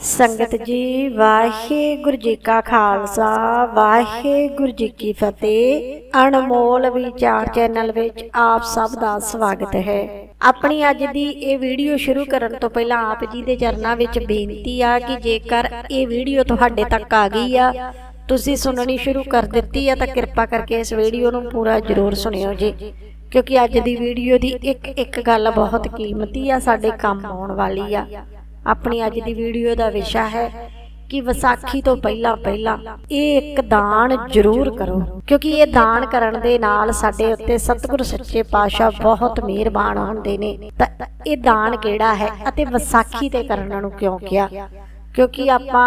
ਸੰਗਤ ਜੀ, ਵਾਹਿਗੁਰੂ ਜੀ ਕਾ ਖਾਲਸਾ, ਵਾਹਿਗੁਰੂ ਜੀ ਕੀ ਫਤਿਹ। ਅਨਮੋਲ ਵਿਚਾਰ ਚੈਨਲ ਵਿੱਚ ਆਪ ਸਭ ਦਾ ਸਵਾਗਤ ਹੈ। ਆਪਣੀ ਅੱਜ ਦੀ ਇਹ ਵੀਡੀਓ ਸ਼ੁਰੂ ਕਰਨ ਤੋਂ ਪਹਿਲਾਂ ਆਪ ਜੀ ਦੇ ਚਰਨਾਂ ਵਿੱਚ ਬੇਨਤੀ ਆ ਕਿ ਜੇਕਰ ਇਹ ਵੀਡੀਓ ਤੁਹਾਡੇ ਤੱਕ ਆ ਗਈ ਆ, ਤੁਸੀਂ ਸੁਣਨੀ ਸ਼ੁਰੂ ਕਰ ਦਿੱਤੀ ਆ, ਤਾਂ ਕਿਰਪਾ ਕਰਕੇ ਇਸ ਵੀਡੀਓ ਨੂੰ ਪੂਰਾ ਜ਼ਰੂਰ ਸੁਣਿਓ ਜੀ। ਕਿਉਂਕਿ ਅੱਜ ਦੀ ਵੀਡੀਓ ਦੀ ਇੱਕ ਇੱਕ ਗੱਲ ਬਹੁਤ ਕੀਮਤੀ ਆ, ਸਾਡੇ ਕੰਮ ਆਉਣ ਵਾਲੀ ਆ। ਆਪਣੀ ਅੱਜ ਦੀ ਵੀਡੀਓ ਦਾ ਵਿਸ਼ਾ ਹੈ ਕਿ ਵਿਸਾਖੀ ਤੋਂ ਪਹਿਲਾਂ ਪਹਿਲਾਂ ਇਹ ਇੱਕ ਦਾਨ ਜ਼ਰੂਰ ਕਰੋ, ਕਿਉਂਕਿ ਇਹ ਦਾਨ ਕਰਨ ਦੇ ਨਾਲ ਸਾਡੇ ਉੱਤੇ ਸਤਿਗੁਰ ਸੱਚੇ ਪਾਤਸ਼ਾਹ ਬਹੁਤ ਮਿਹਰਬਾਨ ਹੁੰਦੇ ਨੇ। ਤਾਂ ਇਹ ਦਾਨ ਕਿਹੜਾ ਹੈ ਅਤੇ ਵਿਸਾਖੀ ਤੇ ਕਰਨ ਨੂੰ ਕਿਉਂ ਕਿਹਾ? ਕਿਉਂਕਿ ਆਪਾਂ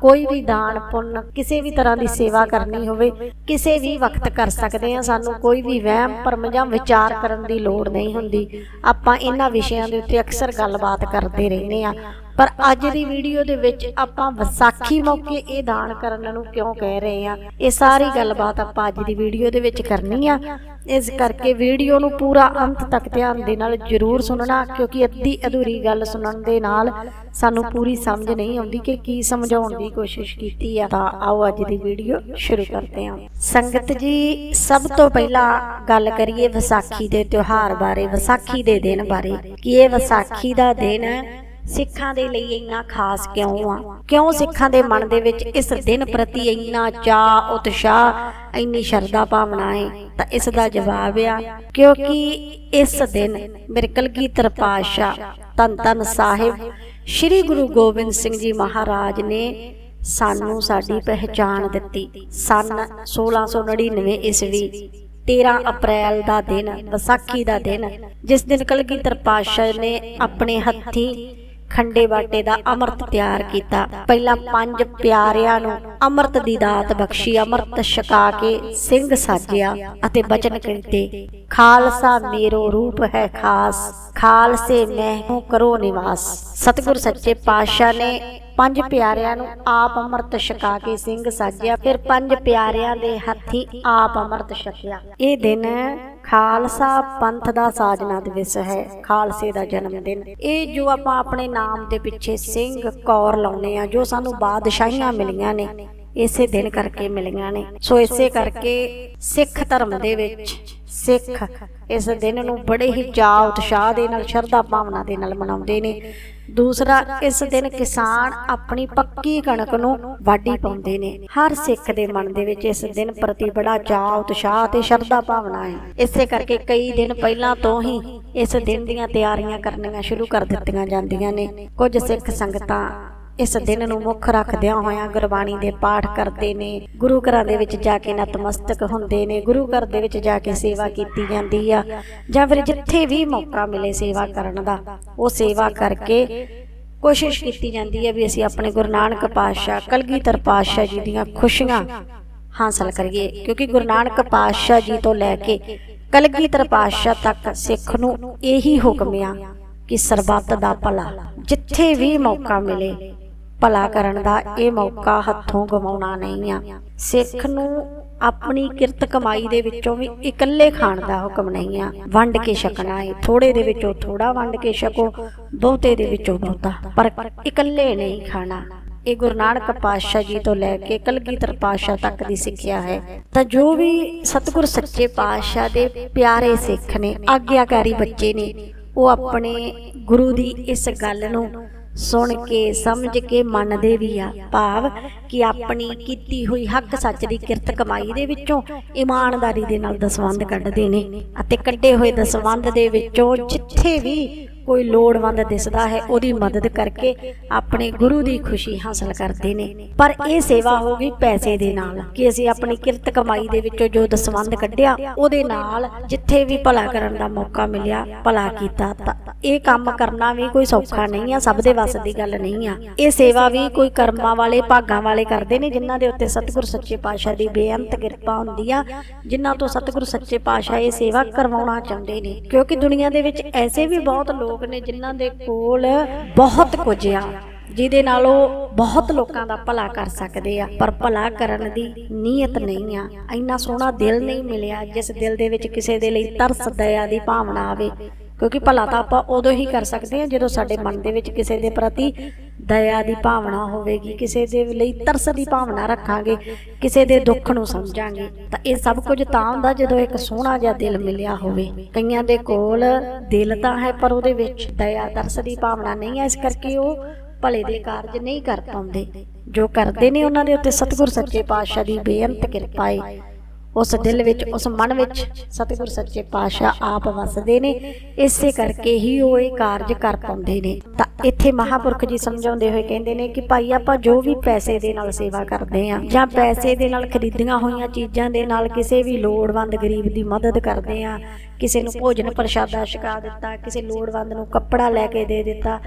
ਕੋਈ ਵੀ ਦਾਨ ਪੁੰਨ ਕਿਸੇ ਵੀ ਤਰ੍ਹਾਂ ਦੀ ਸੇਵਾ ਕਰਨੀ ਹੋਵੇ ਕਿਸੇ ਵੀ ਵਕਤ ਕਰ ਸਕਦੇ ਹਾਂ ਸਾਨੂੰ ਕੋਈ ਵੀ ਵਹਿਮ ਭਰਮ ਜਾਂ ਵਿਚਾਰ ਕਰਨ ਦੀ ਲੋੜ ਨਹੀਂ ਹੁੰਦੀ। ਆਪਾਂ ਇਹਨਾਂ ਵਿਸ਼ਿਆਂ ਦੇ ਉੱਤੇ ਅਕਸਰ ਗੱਲਬਾਤ ਕਰਦੇ ਰਹਿੰਦੇ ਆ ਪਰ ਅੱਜ ਦੀ ਵੀਡੀਓ ਦੇ ਵਿੱਚ ਆਪਾਂ ਵਿਸਾਖੀ ਮੌਕੇ ਇਹ ਦਾਨ ਕਰਨ ਨੂੰ ਕਿਉਂ ਕਹਿ ਰਹੇ ਆ ਇਹ ਸਾਰੀ ਗੱਲਬਾਤ ਆਪਾਂ ਅੱਜ ਦੀ ਵੀਡੀਓ ਦੇ ਵਿੱਚ ਕਰਨੀ ਆ। ਇਸ ਕਰਕੇ ਵੀਡੀਓ ਨੂੰ ਪੂਰਾ ਅੰਤ ਤੱਕ ਧਿਆਨ ਦੇ ਨਾਲ ਜ਼ਰੂਰ ਸੁਣਨਾ, ਕਿਉਂਕਿ ਅੱਧੀ ਅਧੂਰੀ ਗੱਲ ਸੁਣਨ ਦੇ ਨਾਲ ਸਾਨੂੰ ਪੂਰੀ ਸਮਝ ਨਹੀਂ ਆਉਂਦੀ ਕਿ ਕੀ ਸਮਝਾਉਣ ਦੀ ਕੋਸ਼ਿਸ਼ ਕੀਤੀ ਆ। ਤਾਂ ਆਓ ਅੱਜ ਦੀ ਵੀਡੀਓ ਸ਼ੁਰੂ ਕਰਦੇ ਹਾਂ। ਸੰਗਤ ਜੀ, ਸਭ ਤੋਂ ਪਹਿਲਾਂ ਗੱਲ ਕਰੀਏ ਵਿਸਾਖੀ ਦੇ ਤਿਉਹਾਰ ਬਾਰੇ, ਵਿਸਾਖੀ ਦੇ ਦਿਨ ਬਾਰੇ। ਕਿ ਇਹ ਵਿਸਾਖੀ ਦਾ ਦਿਨ ਸਿੱਖਾਂ ਦੇ ਲਈ ਇੰਨਾ ਖਾਸ ਕਿਉਂ ਆ? ਕਿਉਂ ਸਿੱਖਾਂ ਦੇ ਮਨ ਦੇ ਵਿੱਚ ਇਸ ਦਿਨ ਪ੍ਰਤੀ ਇੰਨਾ ਚਾਅ ਉਤਸ਼ਾਹ ਇੰਨੀ ਸ਼ਰਧਾ ਭਾਵਨਾ ਹੈ। ਤਾਂ ਇਸ ਦਾ ਜਵਾਬ ਆ ਕਿਉਂਕਿ ਇਸ ਦਿਨ ਮੇਰੇ ਕਲਗੀਧਰ ਪਾਤਸ਼ਾਹ ਧੰਨ ਧੰਨ ਸਾਹਿਬ ਸ੍ਰੀ ਗੁਰੂ ਗੋਬਿੰਦ ਸਿੰਘ ਜੀ ਮਹਾਰਾਜ ਨੇ ਸਾਨੂੰ ਸਾਡੀ ਪਹਿਚਾਣ ਦਿੱਤੀ। ਸਨ 1699 ਈਸਵੀ 13 ਅਪ੍ਰੈਲ ਦਾ ਦਿਨ ਵਿਸਾਖੀ ਦਾ ਦਿਨ ਜਿਸ ਦਿਨ ਕਲਗੀਧਰ ਪਾਤਸ਼ਾਹ ਨੇ ਆਪਣੇ ਹੱਥੀਂ ਖੰਡੇ ਬਾਟੇ ਦਾ ਅੰਮ੍ਰਿਤ ਤਿਆਰ ਕੀਤਾ। ਪਹਿਲਾਂ ਪੰਜ ਪਿਆਰਿਆਂ ਨੂੰ ਅੰਮ੍ਰਿਤ ਦੀ ਦਾਤ ਬਖਸ਼ੀ, ਅੰਮ੍ਰਿਤ ਛਕਾ ਕੇ ਸਿੰਘ ਸਾਜਿਆ ਅਤੇ ਬਚਨ ਕੀਤੇ। ਖਾਲਸਾ ਮੇਰੋ ਰੂਪ ਹੈ ਖਾਸ, ਖਾਲਸੇ ਮੈਂ ਹੂੰ ਕਰੋ ਨਿਵਾਸ। ਸਤਿਗੁਰ ਸੱਚੇ ਪਾਤਸ਼ਾਹ ਨੇ ਪੰਜ ਪਿਆਰਿਆਂ ਨੂੰ ਆਪ ਅੰਮ੍ਰਿਤ ਛਕਾ ਕੇ ਸਿੰਘ ਸਾਜਿਆ, ਫਿਰ ਪੰਜ ਪਿਆਰਿਆਂ ਦੇ ਹੱਥੀ ਆਪ ਅੰਮ੍ਰਿਤ ਛਕਿਆ। ਇਹ ਦਿਨ ਖਾਲਸਾ ਪੰਥ ਦਾ ਸਾਜਨਾ ਦਿਵਸ ਹੈ, ਖਾਲਸੇ ਦਾ ਜਨਮ ਦਿਨ। ਇਹ ਜੋ ਆਪਾਂ ਆਪਣੇ ਨਾਮ ਦੇ ਪਿੱਛੇ ਸਿੰਘ ਕੌਰ ਲਾਉਨੇ ਆ ਜੋ ਸਾਨੂੰ ਬਾਦਸ਼ਾਹੀਆਂ ਮਿਲੀਆਂ ਨੇ ਇਸੇ ਦਿਨ ਕਰਕੇ ਮਿਲੀਆਂ ਨੇ। ਸੋ ਇਸੇ ਕਰਕੇ ਸਿੱਖ ਧਰਮ ਦੇ ਵਿੱਚ ਸਿੱਖ ਇਸ ਦਿਨ ਨੂੰ ਬੜੇ ਹੀ ਚਾਅ, ਉਤਸ਼ਾਹ ਦੇ ਨਾਲ, ਸ਼ਰਧਾ ਭਾਵਨਾ ਦੇ ਨਾਲ ਮਨਾਉਂਦੇ ਨੇ। ਦੂਸਰਾ, ਇਸ ਦਿਨ ਕਿਸਾਨ ਆਪਣੀ ਪੱਕੀ ਕਣਕ ਨੂੰ ਵਾਢੀ ਪਾਉਂਦੇ ਨੇ। ਹਰ ਸਿੱਖ ਦੇ ਮਨ ਦੇ ਵਿੱਚ ਇਸ ਦਿਨ ਪ੍ਰਤੀ ਬੜਾ ਚਾਅ, ਉਤਸ਼ਾਹ ਤੇ ਸ਼ਰਧਾ ਭਾਵਨਾ ਹੈ। ਇਸੇ ਕਰਕੇ ਕਈ ਦਿਨ ਪਹਿਲਾਂ ਤੋਂ ਹੀ ਇਸ ਦਿਨ ਦੀਆਂ ਤਿਆਰੀਆਂ ਕਰਨੀਆਂ ਸ਼ੁਰੂ ਕਰ ਦਿੱਤੀਆਂ ਜਾਂਦੀਆਂ ਨੇ। ਕੁਝ ਸਿੱਖ ਸੰਗਤਾਂ ਇਸ ਦਿਨ ਨੂੰ ਮੁੱਖ ਰੱਖਦਿਆਂ ਹੋਇਆਂ ਗੁਰਬਾਣੀ ਦੇ ਪਾਠ ਕਰਦੇ ਨੇ। ਗੁਰੂ ਘਰਾਂ ਦੇ ਵਿੱਚ ਜਾ ਕੇ ਨਤਮਸਤਕ ਹੁੰਦੇ ਨੇ। ਗੁਰੂ ਘਰ ਦੇ ਵਿੱਚ ਜਾ ਕੇ ਸੇਵਾ ਕੀਤੀ ਜਾਂਦੀ ਆ ਜਾਂ ਫਿਰ ਜਿੱਥੇ ਵੀ ਮੌਕਾ ਮਿਲੇ ਸੇਵਾ ਕਰਨ ਦਾ, ਉਹ ਸੇਵਾ ਕਰਕੇ ਕੋਸ਼ਿਸ਼ ਕੀਤੀ ਜਾਂਦੀ ਹੈ ਵੀ ਅਸੀਂ ਆਪਣੇ ਗੁਰੂ ਨਾਨਕ ਪਾਤਸ਼ਾਹ, ਕਲਗੀਧਰ ਪਾਤਸ਼ਾਹ ਜੀ ਦੀਆਂ ਖੁਸ਼ੀਆਂ ਹਾਸਲ ਕਰੀਏ। ਕਿਉਂਕਿ ਗੁਰੂ ਨਾਨਕ ਪਾਤਸ਼ਾਹ ਜੀ ਤੋਂ ਲੈ ਕੇ ਕਲਗੀਧਰ ਪਾਤਸ਼ਾਹ ਤੱਕ ਸਿੱਖ ਨੂੰ ਇਹੀ ਹੁਕਮ ਆ ਕਿ ਸਰਬੱਤ ਦਾ ਭਲਾ ਜਿੱਥੇ ਵੀ ਮੌਕਾ ਮਿਲੇ ਭਲਾ ਕਰਨ ਦਾ ਇਹ ਮੌਕਾ ਹੱਥੋਂ ਗਵਾਉਣਾ ਨਹੀਂ ਆ। ਸਿੱਖ ਨੂੰ ਆਪਣੀ ਕਿਰਤ ਕਮਾਈ ਦੇ ਵਿੱਚੋਂ ਵੀ ਇਕੱਲੇ ਖਾਣ ਦਾ ਹੁਕਮ ਨਹੀਂ ਆ। ਵੰਡ ਕੇ ਛਕਣਾ ਹੈ ਥੋੜੇ ਦੇ ਵਿੱਚੋਂ ਥੋੜਾ ਵੰਡ ਕੇ ਛਕੋ, ਬਹੁਤੇ ਦੇ ਵਿੱਚੋਂ ਬਹੁਤਾ। ਪਰ ਇਕੱਲੇ ਨਹੀਂ ਖਾਣਾ। ਇਹ ਗੁਰੂ ਨਾਨਕ ਪਾਤਸ਼ਾਹ ਜੀ ਤੋਂ ਲੈ ਕੇ ਕਲਗੀਧਰ ਪਾਤਸ਼ਾਹ ਤੱਕ ਦੀ ਸਿੱਖਿਆ ਹੈ। ਤਾਂ ਜੋ ਵੀ ਸਤਿਗੁਰ ਸੱਚੇ ਪਾਤਸ਼ਾਹ ਦੇ ਪਿਆਰੇ ਸਿੱਖ ਨੇ, ਆਗਿਆਕਾਰੀ ਬੱਚੇ ਨੇ, ਉਹ ਆਪਣੇ ਗੁਰੂ ਦੀ ਇਸ ਗੱਲ ਨੂੰ ਸੁਣ ਕੇ, ਸਮਝ ਕੇ ਮੰਨਦੇ ਵੀ ਆ। ਭਾਵ ਕਿ ਆਪਣੀ ਕੀਤੀ ਹੋਈ ਹੱਕ ਸੱਚ ਦੀ ਕਿਰਤ ਕਮਾਈ ਦੇ ਵਿੱਚੋਂ ਇਮਾਨਦਾਰੀ ਦੇ ਨਾਲ ਦਸਵੰਧ ਕੱਢਦੇ ਨੇ ਅਤੇ ਕੱਢੇ ਹੋਏ ਦਸਵੰਧ ਦੇ ਵਿੱਚੋਂ ਜਿੱਥੇ ਵੀ ਕੋਈ ਲੋੜਵੰਦ ਦਿਸਦਾ ਹੈ, ਉਹਦੀ ਮਦਦ ਕਰਕੇ ਆਪਣੇ ਗੁਰੂ ਦੀ ਖੁਸ਼ੀ ਹਾਸਲ ਕਰਦੇ ਨੇ। ਪਰ ਇਹ ਸੇਵਾ ਹੋ ਗਈ ਪੈਸੇ ਦੇ ਨਾਲ ਕਿ ਅਸੀਂ ਆਪਣੀ ਕਿਰਤ ਕਮਾਈ ਦੇ ਵਿੱਚੋਂ ਜੋ ਦਸਵੰਧ ਕੱਢਿਆ, ਉਹਦੇ ਨਾਲ ਜਿੱਥੇ ਵੀ ਭਲਾ ਕਰਨ ਦਾ ਮੌਕਾ ਮਿਲਿਆ, ਭਲਾ ਕੀਤਾ ਤਾਂ ਇਹ ਕੰਮ ਕਰਨਾ ਵੀ ਕੋਈ ਸੌਖਾ ਨਹੀਂ ਆ, ਸਭ ਦੇ ਵੱਸ ਦੀ ਗੱਲ ਨਹੀਂ ਆ। ਇਹ ਸੇਵਾ ਵੀ ਕੋਈ ਕਰਮਾਂ ਵਾਲੇ, ਭਾਗਾਂ ਵਾਲੇ ਕਰਦੇ ਨੇ, ਜਿਨ੍ਹਾਂ ਦੇ ਉੱਤੇ ਸਤਿਗੁਰ ਸੱਚੇ ਪਾਤਸ਼ਾਹ ਦੀ ਬੇਅੰਤ ਕਿਰਪਾ ਹੁੰਦੀ ਆ, ਜਿਨ੍ਹਾਂ ਤੋਂ ਸਤਿਗੁਰ ਸੱਚੇ ਪਾਤਸ਼ਾਹ ਇਹ ਸੇਵਾ ਕਰਵਾਉਣਾ ਚਾਹੁੰਦੇ ਨੇ। ਕਿਉਂਕਿ ਦੁਨੀਆ ਦੇ ਵਿੱਚ ਐਸੇ ਵੀ ਬਹੁਤ ਲੋਕ ਨੇ ਜਿਨ੍ਹਾਂ ਦੇ ਕੋਲ ਬਹੁਤ ਕੁਝ ਆ, ਜਿਹਦੇ ਨਾਲ ਉਹ ਬਹੁਤ ਲੋਕਾਂ ਦਾ ਭਲਾ ਕਰ ਸਕਦੇ ਆ, ਪਰ ਭਲਾ ਕਰਨ ਦੀ ਨੀਅਤ ਨਹੀਂ ਆ। ਇੰਨਾ ਸੋਹਣਾ ਦਿਲ ਨਹੀਂ ਮਿਲਿਆ ਜਿਸ ਦਿਲ ਦੇ ਵਿੱਚ ਕਿਸੇ ਦੇ ਲਈ ਤਰਸ, ਦਇਆ ਦੀ ਭਾਵਨਾ ਆਵੇ, ਕਿਉਂਕਿ ਭਲਾ ਤਾਂ ਆਪਾਂ ਉਦੋਂ ਹੀ ਕਰ ਸਕਦੇ ਹਾਂ ਜਦੋਂ ਸਾਡੇ ਮਨ ਦੇ ਵਿੱਚ ਕਿਸੇ ਦੇ ਪ੍ਰਤੀ ਦਇਆ ਦੀ ਭਾਵਨਾ ਹੋਵੇਗੀ, ਕਿਸੇ ਦੇ ਲਈ ਤਰਸ ਦੀ ਭਾਵਨਾ ਰੱਖਾਂਗੇ, ਕਿਸੇ ਦੇ ਦੁੱਖ ਨੂੰ ਸਮਝਾਂਗੇ, ਤਾਂ ਇਹ ਸਭ ਕੁਝ ਤਾਂ ਹੁੰਦਾ ਜਦੋਂ ਇੱਕ ਸੋਹਣਾ ਜਿਹਾ ਦਿਲ ਮਿਲਿਆ ਹੋਵੇ। ਕਈਆਂ ਦੇ ਕੋਲ ਦਿਲ ਤਾਂ ਹੈ, ਪਰ ਉਹਦੇ ਵਿੱਚ ਦਇਆ, ਤਰਸ ਦੀ ਭਾਵਨਾ ਨਹੀਂ ਹੈ, ਇਸ ਕਰਕੇ ਉਹ ਭਲੇ ਦੇ ਕਾਰਜ ਨਹੀਂ ਕਰ ਪਾਉਂਦੇ। ਜੋ ਕਰਦੇ ਨੇ ਉਹਨਾਂ ਦੇ ਉੱਤੇ ਸਤਿਗੁਰ ਸੱਚੇ ਪਾਤਸ਼ਾਹ ਦੀ ਬੇਅੰਤ ਕਿਰਪਾ ਹੈ ਉਸ ਦਿਲ ਵਿੱਚ, ਉਸ ਮਨ ਵਿੱਚ ਸਤਿਗੁਰ ਸੱਚੇ ਪਾਤਸ਼ਾਹ ਆਪ ਵਸਦੇ ਨੇ, ਇਸੇ ਕਰਕੇ ਹੀ ਉਹ ਇਹ ਕਾਰਜ ਕਰ ਪਾਉਂਦੇ ਨੇ। ਤਾਂ ਇੱਥੇ ਮਹਾਪੁਰਖ ਜੀ ਸਮਝਾਉਂਦੇ ਹੋਏ ਕਹਿੰਦੇ ਨੇ ਕਿ ਭਾਈ ਆਪਾਂ ਜੋ ਵੀ ਪੈਸੇ ਦੇ ਨਾਲ ਸੇਵਾ ਕਰਦੇ ਆ ਜਾਂ ਪੈਸੇ ਦੇ ਨਾਲ ਖਰੀਦੀਆਂ ਹੋਈਆਂ ਚੀਜ਼ਾਂ ਦੇ ਨਾਲ ਕਿਸੇ ਵੀ ਲੋੜਵੰਦ ਗਰੀਬ ਦੀ ਮਦਦ ਕਰਦੇ ਆ ਕਿਸੇ ਨੂੰ ਭੋਜਨ ਪ੍ਰਸ਼ਾਦਾ ਛਕਾ ਦਿੱਤਾ, ਕਿਸੇ ਲੋੜਵੰਦ ਨੂੰ ਕੱਪੜਾ ਲੈ ਕੇ ਦੇ ਦਿੱਤਾ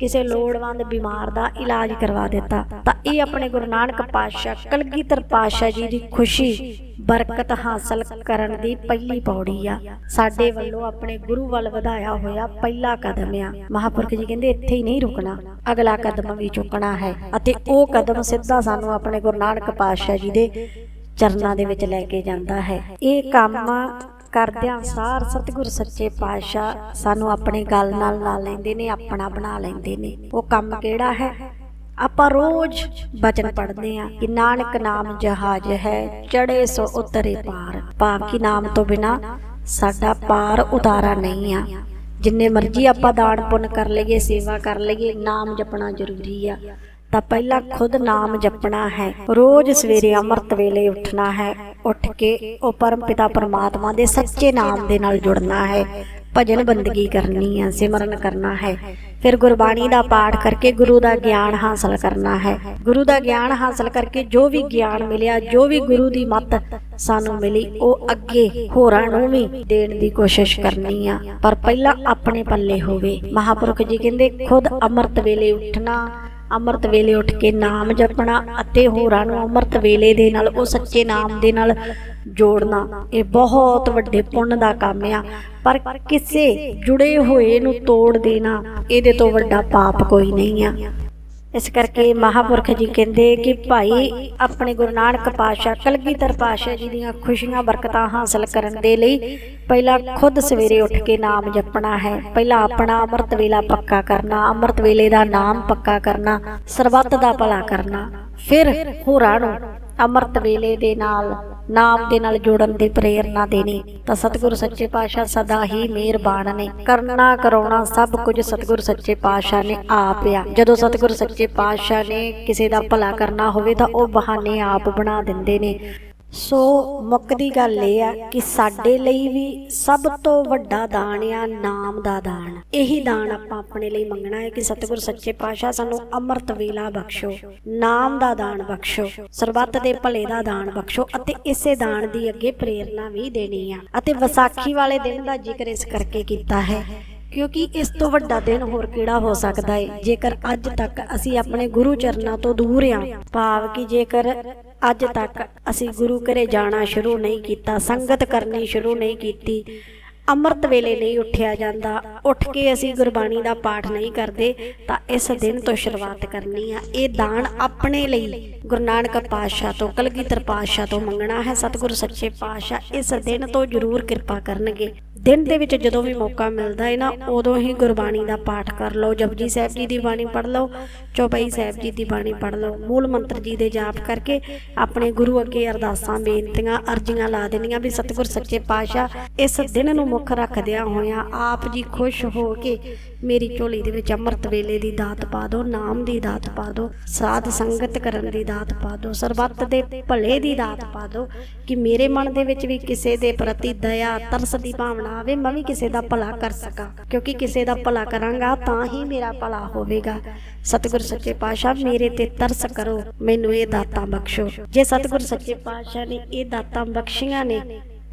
ਕਿਸੇ ਲੋੜਵੰਦ ਬਿਮਾਰ ਦਾ ਇਲਾਜ ਕਰਵਾ ਦਿੱਤਾ, ਤਾਂ ਇਹ ਆਪਣੇ ਗੁਰੂ ਨਾਨਕ ਪਾਤਸ਼ਾਹ ਕਲਗੀਧਰ ਪਾਤਸ਼ਾਹ ਜੀ ਦੀ ਖੁਸ਼ੀ, ਬਰਕਤ ਹਾਸਲ ਕਰਨ ਦੀ ਪਹਿਲੀ ਪੌੜੀ ਆ। ਸਾਡੇ ਵੱਲੋਂ ਆਪਣੇ ਗੁਰੂ ਵੱਲ ਵਧਾਇਆ ਹੋਇਆ ਪਹਿਲਾ ਕਦਮ ਆ। ਮਹਾਪੁਰਖ ਜੀ ਕਹਿੰਦੇ, ਇੱਥੇ ਹੀ ਨਹੀਂ ਰੁਕਣਾ, ਅਗਲਾ ਕਦਮ ਵੀ ਚੁੱਕਣਾ ਹੈ। ਅਤੇ ਉਹ ਕਦਮ ਸਿੱਧਾ ਸਾਨੂੰ ਆਪਣੇ ਗੁਰੂ ਨਾਨਕ ਪਾਤਸ਼ਾਹ ਜੀ ਦੇ ਚਰਨਾਂ ਦੇ ਵਿੱਚ ਲੈ ਕੇ ਜਾਂਦਾ ਹੈ। ਇਹ ਕੰਮ ਕਰਦਿਆਂ ਸਾਰ। ਸਤਿਗੁਰ ਸੱਚੇ ਪਾਤਸ਼ਾਹ ਸਾਨੂੰ ਆਪਣੀ ਗੱਲ ਨਾਲ ਲਾ ਲੈਂਦੇ ਨੇ, ਆਪਣਾ ਬਣਾ ਲੈਂਦੇ ਨੇ। ਉਹ ਕੰਮ ਕਿਹੜਾ ਹੈ? ਆਪਾਂ ਰੋਜ਼ ਬਚਨ ਪੜ੍ਹਦੇ ਆ ਕਿ ਨਾਨਕ ਨਾਮ ਜਹਾਜ ਹੈ ਚੜੇ ਸੋ ਉਤਰੇ ਪਾਰ। ਭਾਵ ਕਿ ਨਾਮ ਤੋਂ ਬਿਨਾ ਸਾਡਾ ਪਾਰ ਉਤਾਰਾ ਨਹੀਂ ਆ। ਜਿੰਨੇ ਮਰਜ਼ੀ ਆਪਾਂ ਦਾਨ ਪੁੰਨ ਕਰ ਲਈਏ, ਸੇਵਾ ਕਰ ਲਈਏ, ਨਾਮ ਜਪਣਾ ਜ਼ਰੂਰੀ ਆ। ਤਾਂ ਪਹਿਲਾਂ ਖੁਦ ਨਾਮ ਜਪਣਾ ਹੈ। ਰੋਜ਼ ਸਵੇਰੇ ਅੰਮ੍ਰਿਤ ਵੇਲੇ ਉੱਠਣਾ ਹੈ। ਉੱਠ ਕੇ ਉਹ ਪਰਮ ਪਿਤਾ ਪਰਮਾਤਮਾ ਦੇ ਸੱਚੇ ਨਾਮ ਦੇ ਨਾਲ ਜੁੜਨਾ ਹੈ, ਭਜਨ ਬੰਦਗੀ ਕਰਨੀ ਹੈ, ਸਿਮਰਨ ਕਰਨਾ ਹੈ। ਫਿਰ ਗੁਰਬਾਣੀ ਦਾ ਪਾਠ ਕਰਕੇ ਗੁਰੂ ਦਾ ਗਿਆਨ ਹਾਸਲ ਕਰਨਾ ਹੈ। ਗੁਰੂ ਦਾ ਗਿਆਨ ਹਾਸਲ ਕਰਕੇ ਜੋ ਵੀ ਗਿਆਨ ਮਿਲਿਆ, ਜੋ ਵੀ ਗੁਰੂ ਦੀ ਮੱਤ ਸਾਨੂੰ ਮਿਲੀ, ਉਹ ਅੱਗੇ ਹੋਰਾਂ ਨੂੰ ਵੀ ਦੇਣ ਦੀ ਕੋਸ਼ਿਸ਼ ਕਰਨੀ ਆ। ਪਰ ਪਹਿਲਾਂ ਆਪਣੇ ਪੱਲੇ ਹੋਵੇ। ਮਹਾਪੁਰਖ ਜੀ ਕਹਿੰਦੇ, ਖੁਦ ਅੰਮ੍ਰਿਤ ਵੇਲੇ ਉੱਠਣਾ ਅੰਮ੍ਰਿਤ ਵੇਲੇ ਉੱਠ ਕੇ ਨਾਮ ਜਪਣਾ ਅਤੇ ਹੋਰਾਂ ਨੂੰ ਅੰਮ੍ਰਿਤ ਵੇਲੇ ਦੇ ਨਾਲ ਉਹ ਸੱਚੇ ਨਾਮ ਦੇ ਨਾਲ ਜੋੜਨਾ, ਇਹ ਬਹੁਤ ਵੱਡੇ ਪੁੰਨ ਦਾ ਕੰਮ ਆ। ਪਰ ਕਿਸੇ ਜੁੜੇ ਹੋਏ ਨੂੰ ਤੋੜ ਦੇਣਾ, ਇਹਦੇ ਤੋਂ ਵੱਡਾ ਪਾਪ ਕੋਈ ਨਹੀਂ ਆ। ਇਸ ਕਰਕੇ ਮਹਾਪੁਰਖ ਜੀ ਕਹਿੰਦੇ ਕਿ ਭਾਈ ਆਪਣੇ ਗੁਰੂ ਨਾਨਕ ਪਾਤਸ਼ਾਹ, ਕਲਗੀਧਰ ਪਾਤਸ਼ਾਹ ਜੀ ਦੀਆਂ ਖੁਸ਼ੀਆਂ, ਬਰਕਤਾਂ ਹਾਸਲ ਕਰਨ ਦੇ ਲਈ ਪਹਿਲਾਂ ਖੁਦ ਸਵੇਰੇ ਉੱਠ ਕੇ ਨਾਮ ਜਪਣਾ ਹੈ। ਪਹਿਲਾਂ ਆਪਣਾ ਅੰਮ੍ਰਿਤ ਵੇਲਾ ਪੱਕਾ ਕਰਨਾ, ਅੰਮ੍ਰਿਤ ਵੇਲੇ ਦਾ ਨਾਮ ਪੱਕਾ ਕਰਨਾ, ਸਰਬੱਤ ਦਾ ਭਲਾ ਕਰਨਾ, ਫਿਰ ਹੋਰਾਂ ਨੂੰ ਅੰਮ੍ਰਿਤ ਵੇਲੇ ਦੇ ਨਾਲ ਨਾਮ ਦੇ ਨਾਲ ਜੋੜਨ ਦੀ ਪ੍ਰੇਰਣਾ ਦੇਣੀ। ਤਾਂ ਸਤਿਗੁਰ ਸੱਚੇ ਪਾਤਸ਼ਾਹ ਸਦਾ ਹੀ ਮਿਹਰਬਾਨ ਨੇ। ਕਰਨਾ ਕਰਾਉਣਾ ਸਭ ਕੁਝ ਸਤਿਗੁਰ ਸੱਚੇ ਪਾਤਸ਼ਾਹ ਨੇ ਆਪ ਆ। ਜਦੋਂ ਸਤਿਗੁਰ ਸੱਚੇ ਪਾਤਸ਼ਾਹ ਨੇ ਕਿਸੇ ਦਾ ਭਲਾ ਕਰਨਾ ਹੋਵੇ ਤਾਂ ਉਹ ਬਹਾਨੇ ਆਪ ਬਣਾ ਦਿੰਦੇ ਨੇ। ਸੋ ਮੁੱਕਦੀ ਗੱਲ ਇਹ ਆ ਕਿ ਸਾਡੇ ਲਈ ਵੀ ਸਭ ਤੋਂ ਵੱਡਾ ਦਾਨ ਆ ਨਾਮ ਦਾ ਦਾਨ। ਇਹੀ ਦਾਨ ਆਪਾਂ ਆਪਣੇ ਲਈ ਮੰਗਣਾ ਹੈ ਕਿ ਸਤਿਗੁਰ ਸੱਚੇ ਪਾਤਸ਼ਾਹ ਸਾਨੂੰ ਅੰਮ੍ਰਿਤ ਵੇਲਾ ਬਖਸ਼ੋ, ਨਾਮ ਦਾ ਦਾਨ ਬਖਸ਼ੋ, ਸਰਬੱਤ ਦੇ ਭਲੇ ਦਾ ਦਾਨ ਬਖਸ਼ੋ ਅਤੇ ਇਸੇ ਦਾਨ ਦੀ ਅੱਗੇ ਪ੍ਰੇਰਣਾ ਵੀ ਦੇਣੀ ਆ। ਅਤੇ ਵਿਸਾਖੀ ਵਾਲੇ ਦਿਨ ਦਾ ਜ਼ਿਕਰ ਇਸ ਕਰਕੇ ਕੀਤਾ ਹੈ ਕਿਉਂਕਿ ਇਸ ਤੋਂ ਵੱਡਾ ਦਿਨ ਹੋਰ ਕਿਹੜਾ ਹੋ ਸਕਦਾ ਹੈ ਜੇਕਰ ਅੱਜ ਤੱਕ ਅਸੀਂ ਆਪਣੇ ਗੁਰੂ ਚਰਨਾਂ ਤੋਂ ਦੂਰ ਆ, ਭਾਵ ਕਿ ਜੇਕਰ ਅੱਜ ਤੱਕ ਅਸੀਂ ਗੁਰੂ ਘਰੇ ਜਾਣਾ ਸ਼ੁਰੂ ਨਹੀਂ ਕੀਤਾ, ਸੰਗਤ ਕਰਨੀ ਸ਼ੁਰੂ ਨਹੀਂ ਕੀਤੀ। ਅੰਮ੍ਰਿਤ ਵੇਲੇ ਨਹੀਂ ਉੱਠਿਆ ਜਾਂਦਾ। ਉੱਠ ਕੇ ਅਸੀਂ ਗੁਰਬਾਣੀ ਦਾ ਪਾਠ ਨਹੀਂ ਕਰਦੇ, ਤਾਂ ਇਸ ਦਿਨ ਤੋਂ ਸ਼ੁਰੂਆਤ ਕਰਨੀ ਆ। ਇਹ ਦਾਨ ਆਪਣੇ ਲਈ ਗੁਰੂ ਨਾਨਕ ਪਾਤਸ਼ਾਹ ਤੋਂ, ਕਲਗੀਧਰ ਪਾਤਸ਼ਾਹ ਤੋਂ ਮੰਗਣਾ ਹੈ। ਸਤਿਗੁਰ ਸੱਚੇ ਪਾਤਸ਼ਾਹ ਇਸ ਦਿਨ ਤੋਂ ਜ਼ਰੂਰ ਕਿਰਪਾ ਕਰਨਗੇ। ਦਿਨ ਦੇ ਵਿੱਚ ਜਦੋਂ ਵੀ ਮੌਕਾ ਮਿਲਦਾ ਹੈ ਨਾ, ਉਦੋਂ ਹੀ ਗੁਰਬਾਣੀ ਦਾ ਪਾਠ ਕਰ ਲਓ। ਜਪਜੀ ਸਾਹਿਬ ਜੀ ਦੀ ਬਾਣੀ ਪੜ੍ਹ ਲਓ, ਚੌਪਈ ਸਾਹਿਬ ਜੀ ਦੀ ਬਾਣੀ ਪੜ੍ਹ ਲਓ। ਮੂਲ ਮੰਤਰ ਜੀ ਦੇ ਜਾਪ ਕਰਕੇ ਆਪਣੇ ਗੁਰੂ ਅੱਗੇ ਅਰਦਾਸਾਂ, ਬੇਨਤੀਆਂ, ਅਰਜ਼ੀਆਂ ਲਾ ਦੇਣੀਆਂ ਵੀ ਸਤਿਗੁਰ ਸੱਚੇ ਪਾਤਸ਼ਾਹ ਇਸ ਦਿਨ ਨੂੰ ਮੁੱਖ ਰੱਖਦਿਆਂ ਹੋਇਆਂ ਆਪ ਜੀ ਖੁਸ਼ ਹੋ ਕੇ ਮੇਰੀ ਝੋਲੀ ਦੇ ਵਿੱਚ ਅੰਮ੍ਰਿਤ ਵੇਲੇ ਦੀ ਦਾਤ ਪਾ ਦਿਓ, ਨਾਮ ਦੀ ਦਾਤ ਪਾ ਦਿਓ, ਸਾਧ ਸੰਗਤ ਕਰਨ ਦੀ ਦਾਤ ਪਾ ਦਿਓ, ਸਰਬੱਤ ਦੇ ਭਲੇ ਦੀ ਦਾਤ ਪਾ ਦਿਓ ਕਿ ਮੇਰੇ ਮਨ ਦੇ ਵਿੱਚ ਵੀ ਕਿਸੇ ਦੇ ਪ੍ਰਤੀ ਦਇਆ, ਤਰਸ ਦੀ ਭਾਵਨਾ ਆਵੇ, ਮੈਂ ਵੀ ਕਿਸੇ ਦਾ ਭਲਾ ਕਰ ਸਕਾਂ। ਕਿਉਂਕਿ ਕਿਸੇ ਦਾ ਭਲਾ ਕਰਾਂਗਾ, ਤਾਂ ਹੀ ਮੇਰਾ ਭਲਾ ਹੋਵੇਗਾ। ਸਤਿਗੁਰ ਸੱਚੇ ਪਾਤਸ਼ਾਹ, ਮੇਰੇ ਤੇ ਤਰਸ ਕਰੋ। ਮੈਨੂੰ ਇਹ ਦਾਤਾਂ ਬਖਸ਼ੋ। ਜੇ ਸਤਿਗੁਰ ਸੱਚੇ ਪਾਤਸ਼ਾਹ ਨੇ ਇਹ ਦਾਤਾਂ ਬਖਸ਼ੀਆਂ ਨੇ,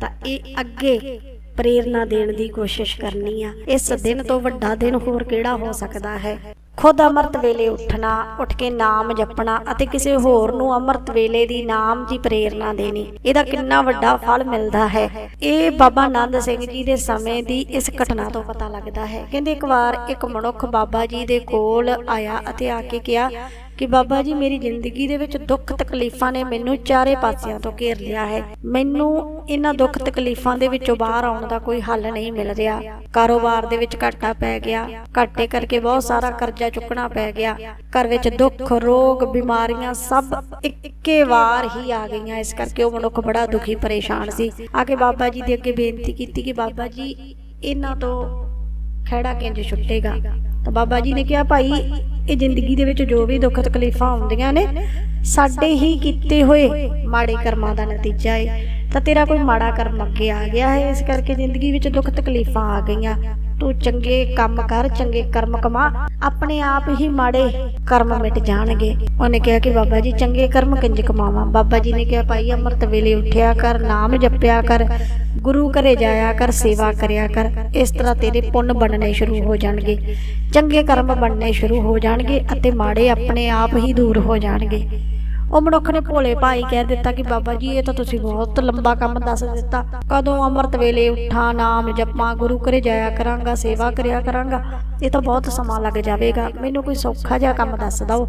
ਤਾਂ ਇਹ ਅੱਗੇ ਪ੍ਰੇਰਨਾ ਦੇਣ ਦੀ ਕੋਸ਼ਿਸ਼ ਕਰਨੀ ਆ। ਇਸ ਦਿਨ ਤੋਂ ਵੱਡਾ ਦਿਨ ਹੋਰ ਕਿਹੜਾ ਹੋ ਸਕਦਾ ਹੈ? ਖੁਦ ਅੰਮ੍ਰਿਤ ਵੇਲੇ ਉੱਠਣਾ, ਉੱਠ ਕੇ ਨਾਮ ਜਪਣਾ ਅਤੇ ਕਿਸੇ ਹੋਰ ਨੂੰ ਅੰਮ੍ਰਿਤ ਵੇਲੇ ਦੀ ਨਾਮ ਦੀ ਪ੍ਰੇਰਨਾ ਦੇਣੀ, ਇਹਦਾ ਕਿੰਨਾ ਵੱਡਾ ਫਲ ਮਿਲਦਾ ਹੈ। ਇਹ ਬਾਬਾ ਆਨੰਦ ਸਿੰਘ ਜੀ ਦੇ ਸਮੇਂ ਦੀ ਇਸ ਘਟਨਾ ਤੋਂ ਪਤਾ ਲੱਗਦਾ ਹੈ। ਕਹਿੰਦੇ ਇੱਕ ਵਾਰ ਇੱਕ ਮਨੁੱਖ ਬਾਬਾ ਜੀ ਦੇ ਕੋਲ ਆਇਆ ਅਤੇ ਆ ਕੇ ਕਿਹਾ ਕਿ ਬਾਬਾ ਜੀ, ਮੇਰੀ ਜ਼ਿੰਦਗੀ ਦੇ ਵਿੱਚ ਦੁੱਖ ਤਕਲੀਫਾਂ ਨੇ ਮੈਨੂੰ ਚਾਰੇ ਪਾਸਿਆਂ ਤੋਂ ਘੇਰ ਲਿਆ ਹੈ। ਮੈਨੂੰ ਇਹਨਾਂ ਦੁੱਖ ਤਕਲੀਫਾਂ ਦੇ ਵਿੱਚੋਂ ਬਾਹਰ ਆਉਣ ਦਾ ਕੋਈ ਹੱਲ ਨਹੀਂ ਮਿਲ ਰਿਹਾ। ਕਾਰੋਬਾਰ ਦੇ ਵਿੱਚ ਘਾਟਾ ਪੈ ਗਿਆ। ਘਾਟੇ ਕਰਕੇ ਬਹੁਤ ਸਾਰਾ ਕਰਜ਼ਾ ਚੁੱਕਣਾ ਪੈ ਗਿਆ। ਘਰ ਵਿੱਚ ਦੁੱਖ, ਰੋਗ, ਬਿਮਾਰੀਆਂ ਸਭ ਇੱਕੇ ਵਾਰ ਹੀ ਆ ਗਈਆਂ। ਇਸ ਕਰਕੇ ਉਹ ਮਨੁੱਖ ਬੜਾ ਦੁਖੀ, ਪਰੇਸ਼ਾਨ ਸੀ। ਆ ਕੇ ਬਾਬਾ ਜੀ ਦੇ ਅੱਗੇ ਬੇਨਤੀ ਕੀਤੀ ਕਿ ਬਾਬਾ ਜੀ, ਇਹਨਾਂ ਤੋਂ ਖਹਿੜਾ ਕਿੰਜ ਛੁੱਟੇਗਾ? ਤਾਂ ਬਾਬਾ ਜੀ ਨੇ ਕਿਹਾ, ਭਾਈ, ਇਹ ਜ਼ਿੰਦਗੀ ਦੇ ਵਿੱਚ ਜੋ ਵੀ ਦੁੱਖ ਤਕਲੀਫਾਂ ਆਉਂਦੀਆਂ ਨੇ, ਸਾਡੇ ਹੀ ਕੀਤੇ ਹੋਏ ਮਾੜੇ ਕਰਮਾਂ ਦਾ ਨਤੀਜਾ ਹੈ ਤਾਂ ਤੇਰਾ ਕੋਈ ਮਾੜਾ ਕਰਮ ਅੱਗੇ ਆ ਗਿਆ ਹੈ, ਇਸ ਕਰਕੇ ਜ਼ਿੰਦਗੀ ਵਿੱਚ ਦੁੱਖ ਤਕਲੀਫਾਂ ਆ ਗਈਆਂ। ਤੂੰ ਚੰਗੇ ਕੰਮ ਕਰ, ਚੰਗੇ ਕਰਮ ਕਮਾ। ਆਪਣੇ ਆਪ ਹੀ ਮਾੜੇ ਕਰਮ ਮਿਟ ਜਾਣਗੇ। ਉਹਨੇ ਕਿਹਾ ਕਿ ਬਾਬਾ ਜੀ, ਚੰਗੇ ਕਰਮ ਕਿੰਜ ਕਮਾਵਾਂ? ਬਾਬਾ ਜੀ ਨੇ ਕਿਹਾ, ਭਾਈ ਅੰਮ੍ਰਿਤ ਵੇਲੇ ਉੱਠਿਆ ਕਰ, ਨਾਮ ਜਪਿਆ ਕਰ, ਗੁਰੂ ਘਰੇ ਜਾਇਆ ਕਰ, ਸੇਵਾ ਕਰਿਆ ਕਰ। ਇਸ ਤਰ੍ਹਾਂ ਤੇਰੇ ਪੁੰਨ ਬਣਨੇ ਸ਼ੁਰੂ ਹੋ ਜਾਣਗੇ। ਚੰਗੇ ਕਰਮ ਬਣਨੇ ਸ਼ੁਰੂ ਹੋ ਜਾਣਗੇ ਅਤੇ ਮਾੜੇ ਆਪਣੇ ਆਪ ਹੀ ਦੂਰ ਹੋ ਜਾਣਗੇ। ਉਹ ਮਨੁੱਖ ਨੇ ਭੋਲੇ ਭਾਈ ਕਹਿ ਦਿੱਤਾ ਕਿ ਬਾਬਾ ਜੀ, ਇਹ ਤਾਂ ਤੁਸੀਂ ਬਹੁਤ ਲੰਬਾ ਕੰਮ ਦੱਸ ਦਿੱਤਾ। ਕਦੋਂ ਅੰਮ੍ਰਿਤ ਵੇਲੇ ਉੱਠਾਂ, ਨਾਮ ਜਪਾਂ, ਗੁਰੂ ਘਰੇ ਜਾਇਆ ਕਰਾਂਗਾ, ਸੇਵਾ ਕਰਿਆ ਕਰਾਂਗਾ, ਇਹ ਤਾਂ ਬਹੁਤ ਸਮਾਂ ਲੱਗ ਜਾਵੇਗਾ। ਮੈਨੂੰ ਕੋਈ ਸੌਖਾ ਜਿਹਾ ਕੰਮ ਦੱਸ ਦਿਓ,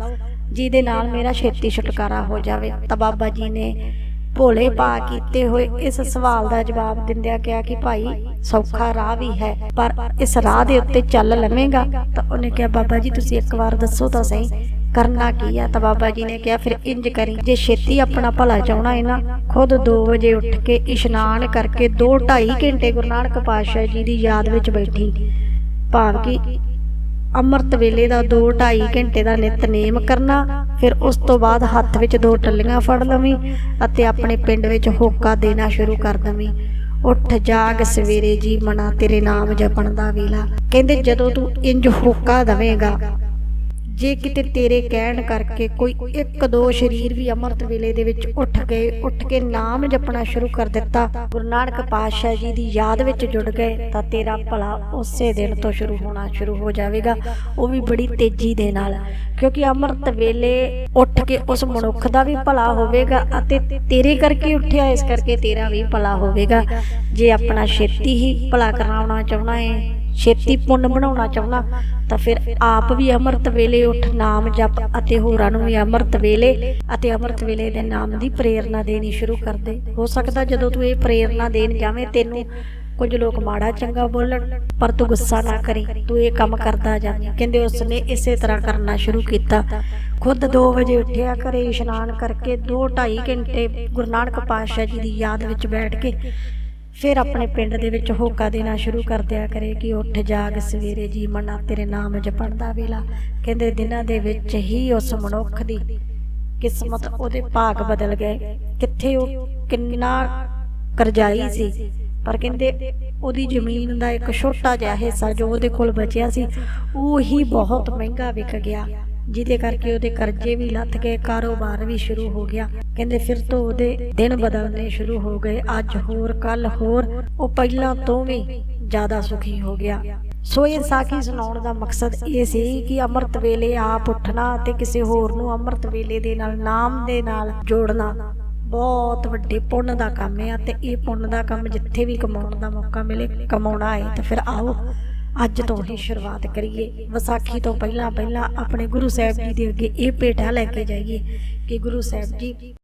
ਜਿਹਦੇ ਨਾਲ ਮੇਰਾ ਛੇਤੀ ਛੁਟਕਾਰਾ ਹੋ ਜਾਵੇ। ਤਾਂ ਬਾਬਾ ਜੀ ਨੇ ਭੋਲੇ ਪਾ ਕੀਤੇ ਹੋਏ ਇਸ ਸਵਾਲ ਦਾ ਜਵਾਬ ਦਿੰਦਿਆਂ ਕਿਹਾ ਕਿ ਭਾਈ, ਸੌਖਾ ਰਾਹ ਵੀ ਹੈ, ਪਰ ਇਸ ਰਾਹ ਦੇ ਉੱਤੇ ਚੱਲ ਲਵੇਂਗਾ? ਤਾਂ ਉਹਨੇ ਕਿਹਾ, ਬਾਬਾ ਜੀ, ਤੁਸੀਂ ਇੱਕ ਵਾਰ ਦੱਸੋ ਤਾਂ ਸਹੀ। ਕਰਨਾ ਕੀ ਆ? ਤਾਂ ਬਾਬਾ ਜੀ ਨੇ ਕਿਹਾ, ਫਿਰ ਇੰਜ ਕਰੀ। ਜੇ ਛੇਤੀ ਆਪਣਾ ਭਲਾ ਚਾਹਣਾ ਹੈ ਨਾ, ਖੁਦ 2 ਵਜੇ ਉੱਠ ਕੇ ਇਸ਼ਨਾਨ ਕਰਕੇ 2 2.5 ਘੰਟੇ ਗੁਰੂ ਨਾਨਕ ਪਾਤਸ਼ਾਹ ਜੀ ਦੀ ਯਾਦ ਵਿੱਚ ਬੈਠੀ। ਭਾਵ ਕਿ ਅੰਮ੍ਰਿਤ ਵੇਲੇ ਦਾ 2 2.5 ਘੰਟੇ ਦਾ ਨਿਤਨੇਮ ਕਰਨਾ, ਫਿਰ ਉਸ ਤੋਂ ਬਾਅਦ ਹੱਥ ਵਿੱਚ ਦੋ ਟੱਲੀਆਂ ਫੜ ਲਵੀਂ ਅਤੇ ਆਪਣੇ ਪਿੰਡ ਵਿੱਚ ਹੋਕਾ ਦੇਣਾ ਸ਼ੁਰੂ ਕਰ ਦਵੀਂ। ਉੱਠ ਜਾਗ ਸਵੇਰੇ ਜੀ ਮਨਾ ਤੇਰੇ ਨਾਮ ਜਪਣ ਦਾ ਵੇਲਾ। ਕਹਿੰਦੇ ਜਦੋਂ ਤੂੰ ਇੰਜ ਹੋਕਾ ਦਵੇਂਗਾ ਜੇ ਕਿਤੇ ਤੇਰੇ ਕਹਿਣ ਕਰਕੇ ਕੋਈ ਇੱਕ ਦੋ ਸ਼ਰੀਰ ਵੀ ਅੰਮ੍ਰਿਤ ਵੇਲੇ ਦੇ ਵਿੱਚ ਉੱਠ ਗਏ, ਉੱਠ ਕੇ ਨਾਮ ਜਪਣਾ ਸ਼ੁਰੂ ਕਰ ਦਿੱਤਾ, ਗੁਰੂ ਨਾਨਕ ਪਾਤਸ਼ਾਹ ਜੀ ਦੀ ਯਾਦ ਵਿੱਚ ਜੁੜ ਗਏ, ਤਾਂ ਤੇਰਾ ਭਲਾ ਉਸੇ ਦਿਨ ਤੋਂ ਸ਼ੁਰੂ ਹੋਣਾ ਸ਼ੁਰੂ ਹੋ ਜਾਵੇਗਾ। ਉਹ ਵੀ ਬੜੀ ਤੇਜ਼ੀ ਦੇ ਨਾਲ, ਕਿਉਂਕਿ ਅੰਮ੍ਰਿਤ ਵੇਲੇ ਉੱਠ ਕੇ ਉਸ ਮਨੁੱਖ ਦਾ ਵੀ ਭਲਾ ਹੋਵੇਗਾ ਅਤੇ ਤੇਰੇ ਕਰਕੇ ਉੱਠਿਆ, ਇਸ ਕਰਕੇ ਤੇਰਾ ਵੀ ਭਲਾ ਹੋਵੇਗਾ। ਜੇ ਆਪਣਾ ਛੇਤੀ ਹੀ ਭਲਾ ਕਰਾਉਣਾ ਚਾਹਣਾ ਹੈ ਛੇਤੀ ਪੁੰਨ ਬਣਾਉਣਾ ਚਾਹੁੰਦਾ, ਤਾਂ ਫਿਰ ਆਪ ਵੀ ਅੰਮ੍ਰਿਤ ਵੇਲੇ ਉੱਠ ਨਾਮ ਜਪ ਅਤੇ ਹੋਰਾਂ ਨੂੰ ਵੀ ਅੰਮ੍ਰਿਤ ਵੇਲੇ ਅਤੇ ਅੰਮ੍ਰਿਤ ਵੇਲੇ ਦੇ ਨਾਮ ਦੀ ਪ੍ਰੇਰਣਾ ਦੇਣੀ ਸ਼ੁਰੂ ਕਰ ਦੇ। ਹੋ ਸਕਦਾ ਜਦੋਂ ਤੂੰ ਇਹ ਪ੍ਰੇਰਣਾ ਦੇਣ ਜਾਵੇਂ, ਤੈਨੂੰ ਕੁਝ ਲੋਕ ਮਾੜਾ ਚੰਗਾ ਬੋਲਣ, ਪਰ ਤੂੰ ਗੁੱਸਾ ਨਾ ਕਰੀ। ਤੂੰ ਇਹ ਕੰਮ ਕਰਦਾ ਜਾ ਕਹਿੰਦੇ ਉਸ ਨੇ ਇਸੇ ਤਰ੍ਹਾਂ ਕਰਨਾ ਸ਼ੁਰੂ ਕੀਤਾ। ਖੁਦ 2 ਵਜੇ ਉੱਠਿਆ, ਘਰੇ ਇਸ਼ਨਾਨ ਕਰਕੇ 2 2.5 ਘੰਟੇ ਗੁਰੂ ਨਾਨਕ ਪਾਤਸ਼ਾਹ ਜੀ ਦੀ ਯਾਦ ਵਿੱਚ ਬੈਠ ਕੇ ਫਿਰ ਆਪਣੇ ਪਿੰਡ ਦੇ ਵਿੱਚ ਹੋਕਾ ਦੇਣਾ ਸ਼ੁਰੂ ਕਰ ਦਿਆ ਕਰੇ ਕਿ ਉੱਠ ਜਾਗ ਸਵੇਰੇ ਜੀ ਮਨਾ ਤੇਰੇ ਨਾਮ ਜਪਣ ਦਾ ਵੇਲਾ। ਕਹਿੰਦੇ ਦਿਨਾਂ ਦੇ ਵਿੱਚ ਹੀ ਉਸ ਮਨੁੱਖ ਦੀ ਕਿਸਮਤ ਉਹਦੇ ਭਾਗ ਬਦਲ ਗਏ। ਕਿੱਥੇ ਉਹ ਕਿੰਨਾ ਕਰਜ਼ਾਈ ਸੀ। ਪਰ ਕਹਿੰਦੇ ਉਹਦੀ ਜ਼ਮੀਨ ਦਾ ਇੱਕ ਛੋਟਾ ਜਿਹਾ ਹਿੱਸਾ ਜੋ ਉਹਦੇ ਕੋਲ ਬਚਿਆ ਸੀ, ਉਹ ਹੀ ਬਹੁਤ ਮਹਿੰਗਾ ਵਿਕ ਗਿਆ। ਜਿਹਦੇ ਕਰਕੇ ਉਹਦੇ ਕਰਜ਼ੇ ਵੀ ਲੱਥ ਗਏ, ਕਾਰੋਬਾਰ ਵੀ ਸ਼ੁਰੂ ਹੋ ਗਿਆ। ਕਹਿੰਦੇ ਫਿਰ ਤੋਂ ਉਹਦੇ ਦਿਨ ਬਦਲਨੇ ਸ਼ੁਰੂ ਹੋ ਗਏ। ਅੱਜ ਹੋਰ, ਕੱਲ ਹੋਰ, ਉਹ ਪਹਿਲਾਂ ਤੋਂ ਵੀ ਜ਼ਿਆਦਾ ਸੁਖੀ ਹੋ ਗਿਆ। ਸੋ ਇਹ ਸਾਖੀ ਸੁਣਾਉਣ ਦਾ ਮਕਸਦ ਇਹ ਸੀ ਕਿ ਅੰਮ੍ਰਿਤ ਵੇਲੇ ਆਪ ਉੱਠਣਾ ਅਤੇ ਕਿਸੇ ਹੋਰ ਨੂੰ ਅੰਮ੍ਰਿਤ ਵੇਲੇ ਦੇ ਨਾਲ, ਨਾਮ ਦੇ ਨਾਲ ਜੋੜਨਾ ਬਹੁਤ ਵੱਡੇ ਪੁੰਨ ਦਾ ਕੰਮ ਹੈ ਤੇ ਇਹ ਪੁੰਨ ਦਾ ਕੰਮ ਜਿੱਥੇ ਵੀ ਕਮਾਉਣ ਦਾ ਮੌਕਾ ਮਿਲੇ, ਕਮਾਉਣਾ ਹੈ ਤਾਂ ਫਿਰ ਆਓ। ਅੱਜ ਤੋਂ ਹੀ ਸ਼ੁਰੂਆਤ ਕਰੀਏ। ਵਿਸਾਖੀ ਤੋਂ ਪਹਿਲਾਂ ਪਹਿਲਾਂ ਆਪਣੇ ਗੁਰੂ ਸਾਹਿਬ ਜੀ ਦੇ ਅੱਗੇ ਇਹ ਭੇਟਾ ਲੈ ਕੇ ਜਾਈਏ ਕਿ ਗੁਰੂ ਸਾਹਿਬ ਜੀ